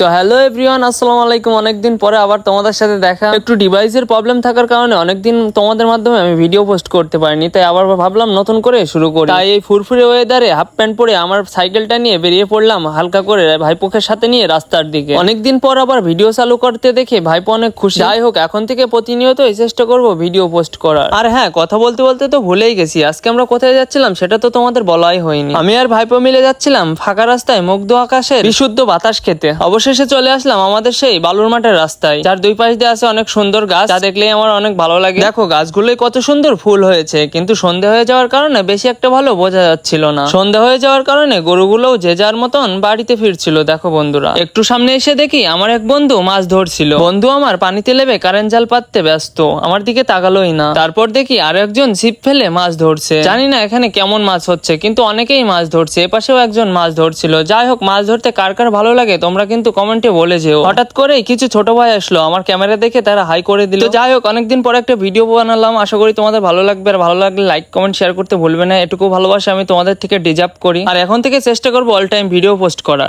তো hello everyone, আসসালামু আলাইকুম। অনেকদিন পরে আবার তোমাদের সাথে দেখা। একটু ডিভাইসের প্রবলেম থাকার কারণে অনেকদিন তোমাদের মাধ্যমে আমি ভিডিও পোস্ট করতে পারিনি, তাই আবার ভাবলাম নতুন করে শুরু করি। তাই এই ফুরফুরে ওয়েদারে হাফ প্যান্ট পরে আমার সাইকেলটা নিয়ে বেরিয়ে পড়লাম, হালকা করে ভাইপোকে সাথে নিয়ে রাস্তার দিকে। অনেকদিন পর আবার ভিডিও চালু করতে দেখে ভাইপো অনেক খুশি। যাই হোক, এখন থেকে প্রতিনিয়তই চেষ্টা করব ভিডিও পোস্ট করার। আর হ্যাঁ কথা বলতে বলতে তো ভুলেই গেছি, আজকে আমরা কোথায় যাচ্ছিলাম সেটা তো তোমাদের বলাই হয়নি। আমি আর ভাইপো মিলে যাচ্ছিলাম ফাঁকা রাস্তায় মুগ্ধ আকাশের বিশুদ্ধ বাতাস খেতে। অবশেষে চলে আসলাম আমাদের সেই বালুর মাঠের রাস্তায়, যার দুই পাশ দিয়ে আছে অনেক সুন্দর গাছ, যা দেখলেই আমার অনেক ভালো লাগে। দেখো গাছগুলোই কত সুন্দর ফুল হয়েছে, কিন্তু সন্ধে হয়ে যাওয়ার কারণে বেশি একটা ভালো বোঝা যাচ্ছিল না। সন্ধে হয়ে যাওয়ার কারণে গরুগুলোও যে যার মতন বাড়িতে ফিরছিল, দেখো বন্ধুরা। একটু সামনে এসে দেখি আমার এক বন্ধু মাছ ধরছিল। বন্ধু আমার পানিতে লেবে কারেন্ট জাল পাততে ব্যস্ত, আমার দিকে তাকালোই না। তারপর দেখি আর একজন ছিপ ফেলে মাছ ধরছে। জানি না এখানে কেমন মাছ হচ্ছে, কিন্তু অনেকেই মাছ ধরছে, এপাশেও একজন মাছ ধরছিল। যাই হোক, মাছ ধরতে কার কার ভালো লাগে, তোমরা কিন্তু কমেন্টে বলে যে হঠাৎ করে কিছু ছোট ভাই আসলো, আমার ক্যামেরা দেখে তারা হাই করে দিল। যাই হোক, অনেকদিন পরে একটা ভিডিও বানালাম, আশা করি তোমাদের ভালো লাগবে। আর ভালো লাগলে লাইক কমেন্ট শেয়ার করতে ভুলবে না। এটুকু ভালোবাসা আমি তোমাদের থেকে ডিজার্ভ করি। আর এখন থেকে চেষ্টা করব অল টাইম ভিডিও পোস্ট করার।